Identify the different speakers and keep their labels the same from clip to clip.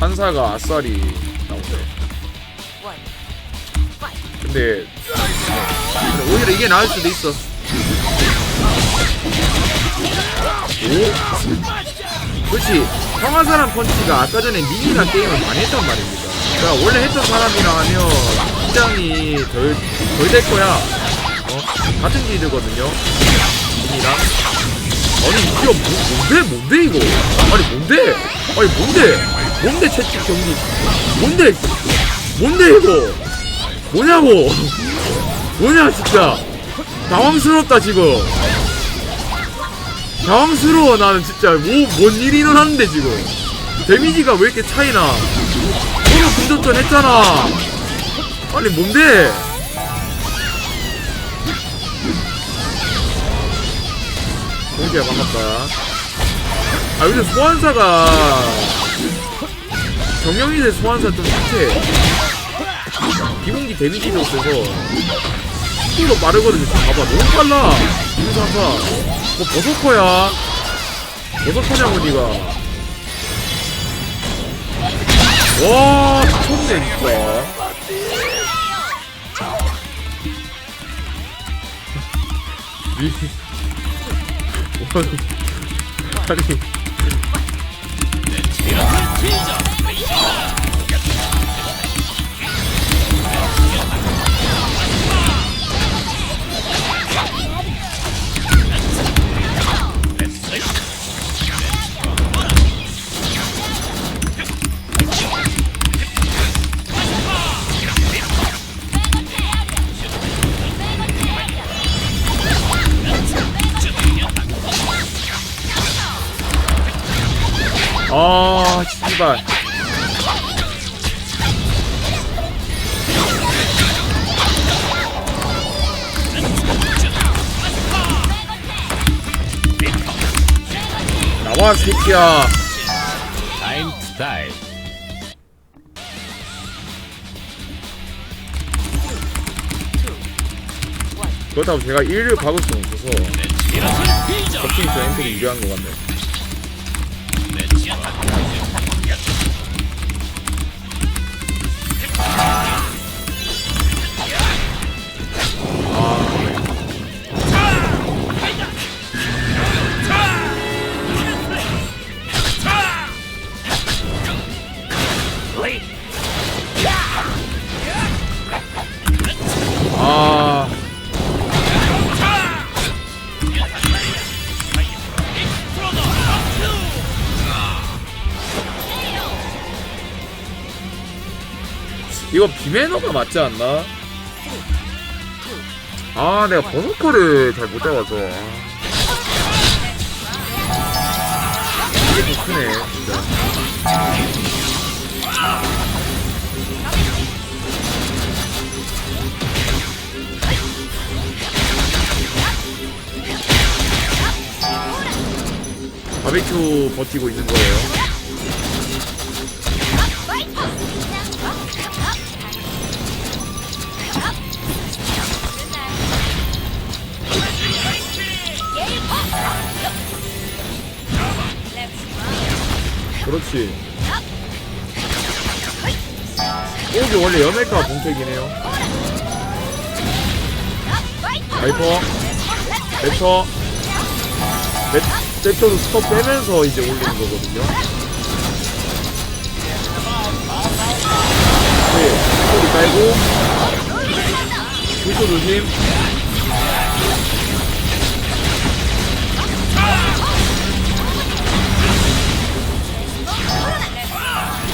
Speaker 1: 한사가 아싸리 나오네. 근데 오히려 이게 나을 수도 있어. 오? 그렇지. 황화사람 펀치가 아까 전에 미니나 게임을 많이 했단 말입니다. 그러니까 원래 했던 사람이랑 하면 긴장이 덜 덜 될 거야. 어? 같은 길드거든요. 미니랑. 아니 이게 뭐, 뭔데 뭔데 이거? 아니 뭔데? 아니 뭔데? 뭔데 채찍 경기? 뭔데? 뭔데 이거? 뭐냐고? 뭐냐 진짜? 당황스럽다 지금. 당황스러워 나는 진짜 뭐 뭔 일이 일어났는데 지금 데미지가 왜 이렇게 차이나 서로 군전전 했잖아 아니 뭔데 공지야 반갑다 아 요즘 소환사가 정영이의 소환사 좀 착해. 비공기 데미지도 없어서. 속도도 빠르거든요 봐봐. 너무 빨라. 소환사. 뭐 버섯커야. 버섯커냐고 니가. 와 미쳤네 진짜. 미 아니 아 씨발. 나와 새끼야.
Speaker 2: 타임 스타일
Speaker 1: 그렇다고 제가 1을 박을 수는 없어서. 버킹에서 엔트리 유리한 것 같네 아 이거 비매너가 맞지 않나? 아 내가 버서커를 잘 못 잡아서 아. 이게 더 크네 진짜 바비큐 버티고 있는 거예요 그렇지 여기 원래 연애가 본색이네요. 바이퍼 벡터 벡- 벡터도 스톱 빼면서 이제 올리는 거거든요. 네, 스톱이 깔고 불소 조심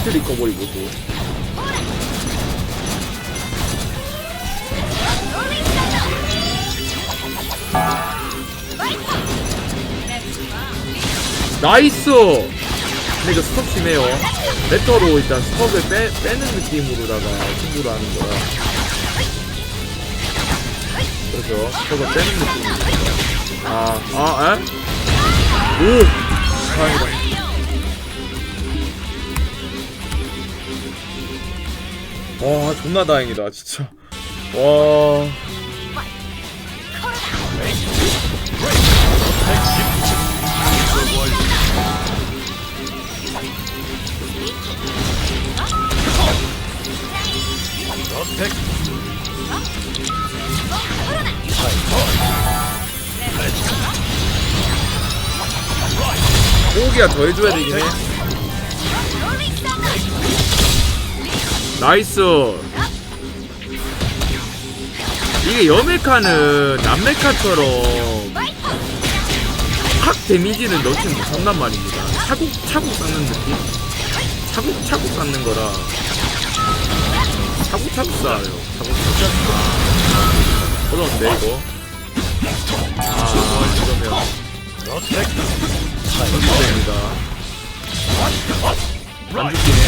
Speaker 1: 히트리 꺼버리고 또 나이스! 근데 이거 스톱 심해요. 레터로 일단 스톱을 빼, 빼는 느낌으로다가 승부를 하는 거야. 그렇죠. 스톱을 빼는 느낌으로. 아, 아, 에? 오! 다행이다. 와 존나 다행이다 진짜. 와. 오기야 더 해줘야 되긴 해. 나이스. 이게 여메카는 남메카처럼 확 데미지는 넣지 못한단 말입니다. 차곡차곡 쌓는 느낌? 차곡차곡 쌓는 거라 차곡차곡 쌓아요. 차곡차곡 아 어려운데 이거? 아 이러면 됩니다 안 죽기네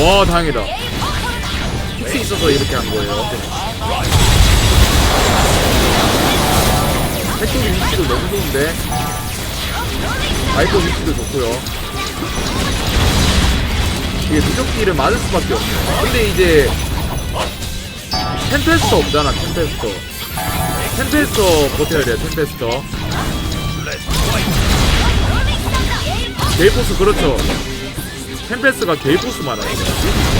Speaker 1: 와 다행이다. 킥스 있어서 이렇게 한 거예요. 핵쪽이 위치도 너무 좋은데. 아이코 위치도 좋고요. 이게 무적기를 맞을 수밖에 없네요. 근데 이제 템페스터 없잖아 템페스터. 템페스터 버텨야 돼요 템페스터 게이포스 그렇죠. 템페스가 게이포스 말하는 거야.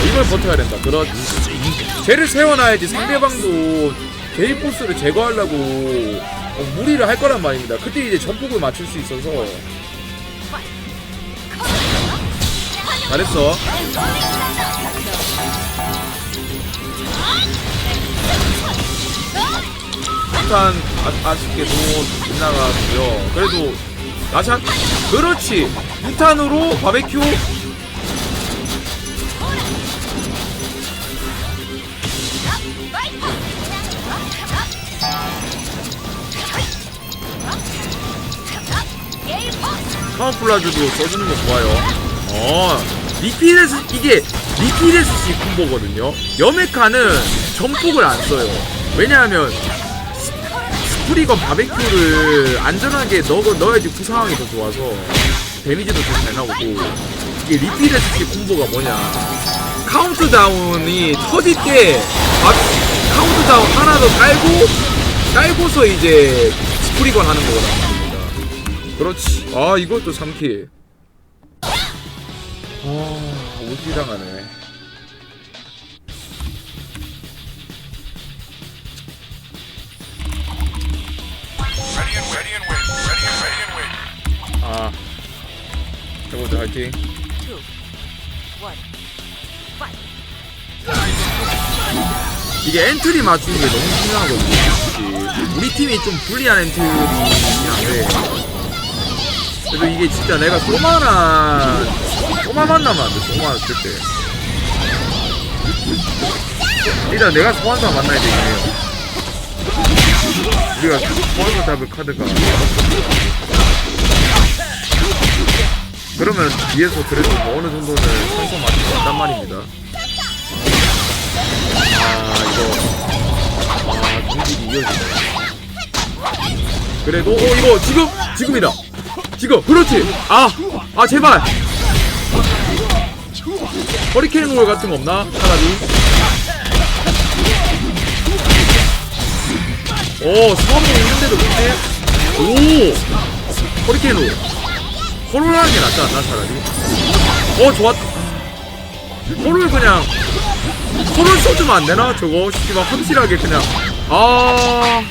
Speaker 1: 이걸 버텨야 된다. 그렇지. 쟤를 세워놔야지 상대방도 게이포스를 제거하려고 어, 무리를 할 거란 말입니다. 그때 이제 전폭을 맞출 수 있어서. 잘했어 일단 아, 아쉽게도 빗나가고요 그래도 나샷 그렇지 유탄으로 바베큐 카모플라즈도 써주는 거 좋아요. 어, 리피레스, 이게 리피레스식 콤보거든요. 여메카는 전폭을 안 써요. 왜냐하면, 프리건 바베큐를 안전하게 넣어, 넣어야지 그 상황이 더 좋아서, 데미지도 더 잘 나오고, 이게 리피레스식 콤보가 뭐냐. 카운트다운이 터질 때, 아, 카운트다운 하나 더 깔고, 깔고서 이제 스프리건 하는 말입니다. 그렇지. 아, 이것도 3킬. 아, 오지 당하네. 아, 해보자, 화이팅. 이게 엔트리 맞추는 게 너무 중요하거든요. 솔직히. 우리 팀이 좀 불리한 엔트리인데. 그래도 이게 진짜 내가 소마나, 소마 만나면 안 돼, 소마 쓸 때. 일단 내가 소환사 만나야 되긴 해요. 우리가 소환사 잡을 카드가. 그러면 뒤에서 그래도 뭐 어느 정도는 맞을 수 있단 말입니다. 아 이거. 아 공직이 이어지네. 그래도 어 이거 지금 지금이다. 지금 그렇지. 아아 제발. 허리케인 롤 같은 거 없나? 차라리. 오 수업이 있는데도 못해. 오 허리케인 롤 홀을 하는 게 낫지 않나 차라리 어 좋았다 홀을 그냥 홀을 써주면 안 되나? 저거 씨발 확실하게 그냥 아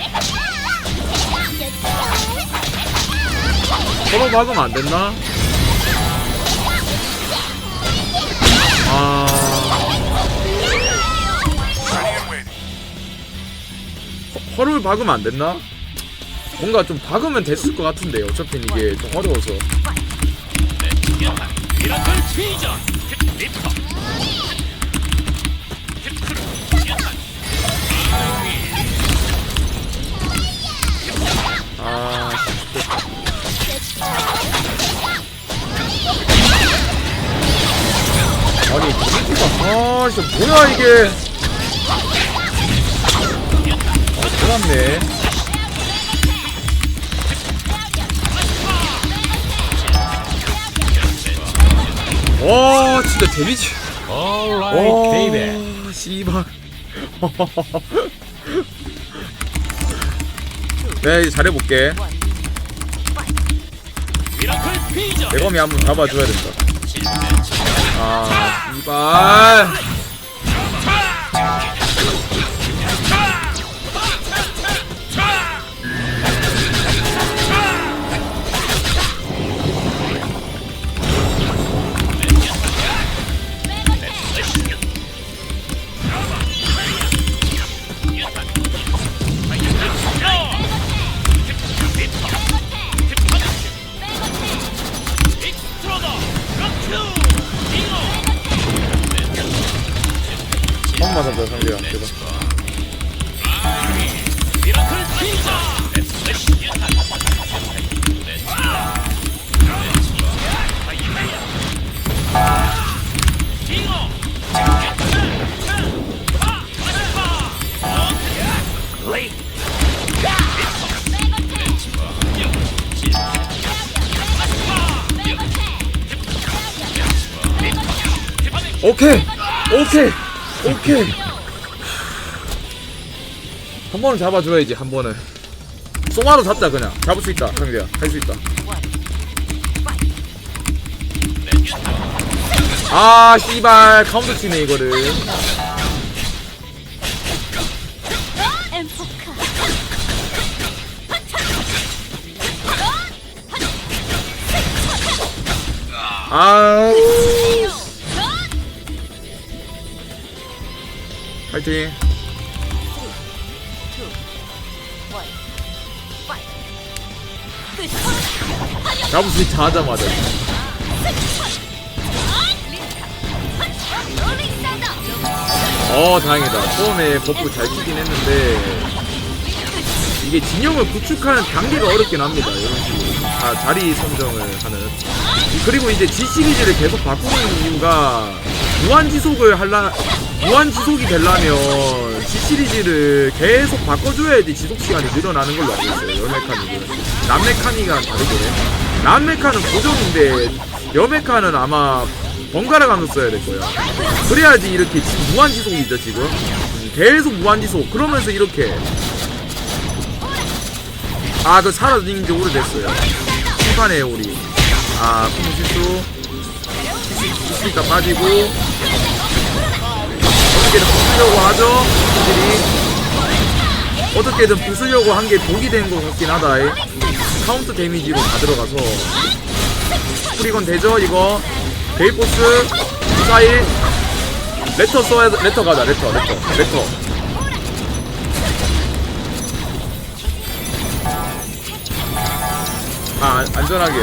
Speaker 1: 서로 박으면 안 됐나? 아. 허를 박으면 안 됐나? 뭔가 좀 박으면 됐을 것 같은데 어차피 이게 좀 어려워서
Speaker 2: 미라클 퓨전 리퍼
Speaker 1: 아 아니 데미지가 아 진짜 뭐야 이게? 아 들어갔네 와 진짜 데미지. 와 씨발. 네 잘해볼게. 대검이 한번 잡아줘야 된다. 아 씨발 오케이. 오케이. 한 번은 잡아줘야지 한 번은. 송화로 잡자 그냥. 잡을 수 있다 상대야. 할 수 있다. 아 씨발. 카운터 치네 이거를.
Speaker 3: 엠포
Speaker 1: 파이팅. 잡을 수 있다 하자마자. 어 다행이다. 처음에 버프 잘 치긴 했는데 이게 진영을 구축하는 단계가 어렵긴 합니다 이런 식으로. 다 자리 선정을 하는. 그리고 이제 G 시리즈를 계속 바꾸는 이유가 무한 지속을 할라 무한 지속이 되려면 G 시리즈를 계속 바꿔줘야지 지속 시간이 늘어나는 걸로 알고 있어요 여메카닉은 남메카닉이랑 다르게. 남메카는 고정인데 여메카는 아마 번갈아 가면서 써야 될 거야. 그래야지 이렇게 지금 무한 지속이죠 지금? 음, 계속 무한 지속. 그러면서 이렇게. 아저 사라진 지 오래됐어요. 심판에 우리. 아 콩실수. 시 스니까 빠지고. 어떻게든 부수려고 하죠? 분들이. 어떻게든 부수려고 한 게 독이 된 것 같긴 하다. 이. 카운트 데미지로 다 들어가서. 프리건 되죠 이거? 데이포스 미사일. 레터 써야 레터 가자 레터 레터 레터. 아 안- 안전하게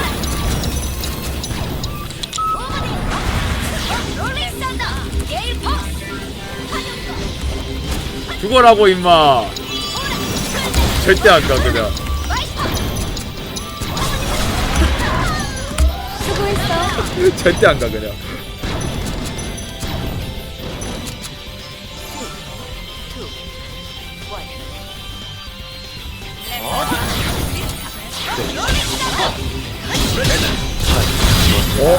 Speaker 1: 죽어라고 임마. 절대 안가 그냥.
Speaker 3: 수고했어
Speaker 1: 절대 안가 그냥. 어?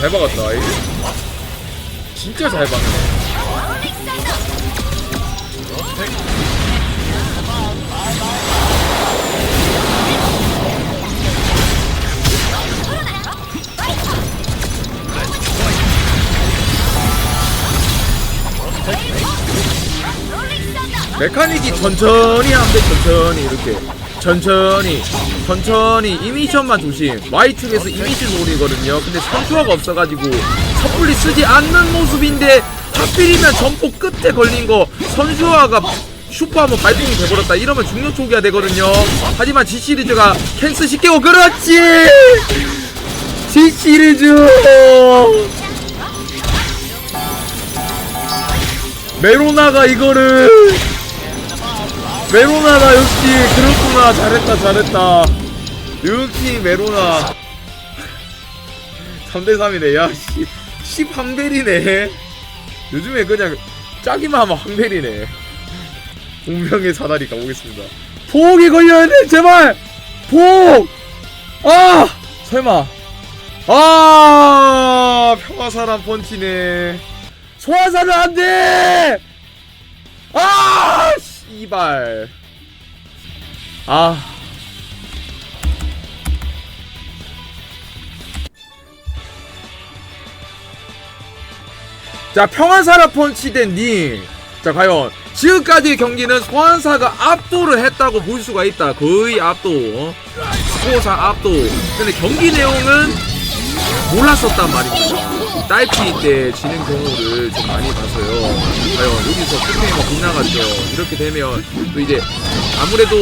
Speaker 1: 잘 박았다 이. 진짜 잘 박네 메카닉이 천천히 하면 돼 천천히 이렇게 천천히 천천히 이미션만 조심. Y축에서 이미션 노리거든요. 근데 선투화가 없어가지고 섣불리 쓰지 않는 모습인데 하필이면 점포 끝에 걸린 거 선수화가 슈퍼 한번 발동이 돼버렸다. 이러면 중력 초기화 되거든요. 하지만 G 시리즈가 캔스 시키고 그렇지! G 시리즈! 메로나가 이거를 메로나다 역시 그렇구나. 잘했다 잘했다. 역시 메로나. 3대3이네. 야씨. 10 황벨이네. 요즘에 그냥 짜기만 하면 황벨이네. 공명의 사다리 가보겠습니다. 폭이 걸려야 돼 제발! 폭! 아! 설마. 아! 평화사람 펀치네. 소환사는 안돼! 아 씨발 아 자, 평안사라 펀치 된 니. 자, 과연 지금까지의 경기는 소환사가 압도를 했다고 볼 수가 있다. 거의 압도. 어? 스코어상 압도. 근데 경기 내용은 몰랐었단 말입니다. 딸피 때 지는 경우를 좀 많이 봐서요. 과연 여기서 투게이머 빗나갔죠. 이렇게 되면 또 이제 아무래도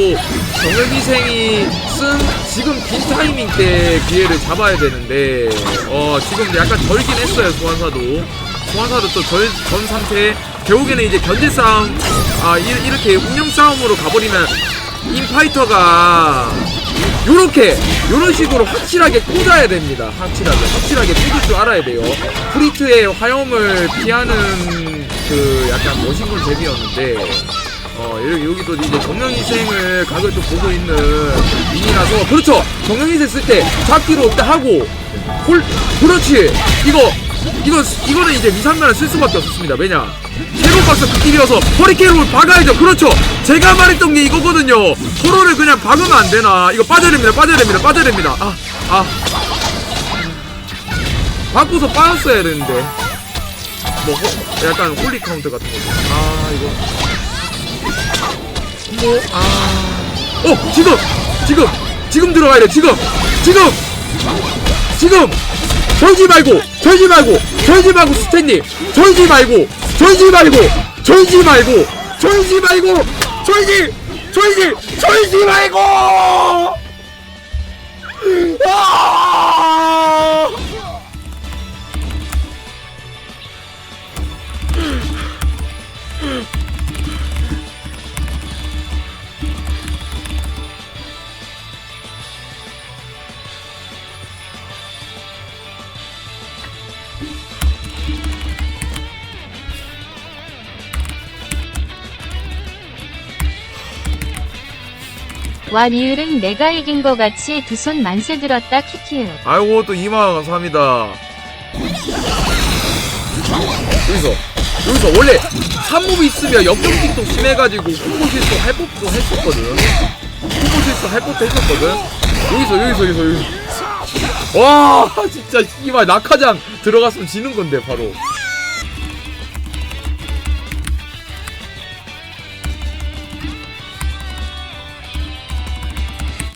Speaker 1: 정혁희생이 쓴 지금 빈 타이밍 때 기회를 잡아야 되는데 어 지금 약간 절긴 했어요 소환사도 소환사도 또 전, 전 상태 결국에는 이제 견제 싸움 아 이, 이렇게 운영 싸움으로 가버리면 인파이터가 요렇게 요런 식으로 확실하게 꽂아야 됩니다. 확실하게 확실하게 꽂을 줄 알아야 돼요. 프리트의 화염을 피하는 그 약간 머신건 덱이었는데 어 여기, 여기도 이제 정령희생을 각을 또 보고 있는 민이라서 그렇죠. 정령희생 쓸 때 잡기로 때 하고 홀 그렇지. 이거 이거 이거는 이제 미상면을 쓸 수밖에 없었습니다. 왜냐? 쉐로 박스 그 허리케인으로 박아야죠. 그렇죠? 제가 말했던 게 이거거든요. 서로를 그냥 박으면 안 되나? 이거 빠져야 됩니다. 빠져야 됩니다. 빠져야 됩니다. 아 아. 바꾸서 빠졌어야 되는데. 뭐 호- 약간 홀리 카운트 같은 거 아 이거. 뭐, 아. 어, 지금! 지금! 지금 들어가야 돼, 지금! 지금! 지금! 절지 말고! 절지 말고! 절지 말고, 스탠님! 절지 말고! 절지 말고! 절지 말고! 절지 말고! 절지! 절지! 절지 말고! 아!
Speaker 3: 와 리을은 내가 이긴 거 같이 두 손 만세 들었다 키키우.
Speaker 1: 아이고 또 2만원 감사합니다. 여기서 여기서 원래 삼몹이 있으면 역경직도 심해가지고 후보 실수 할 법도 했었거든. 후보 실수 할 법도 했었거든. 여기서 여기서 여기서 여기서. 와 진짜 씨발 낙하장 들어갔으면 지는 건데 바로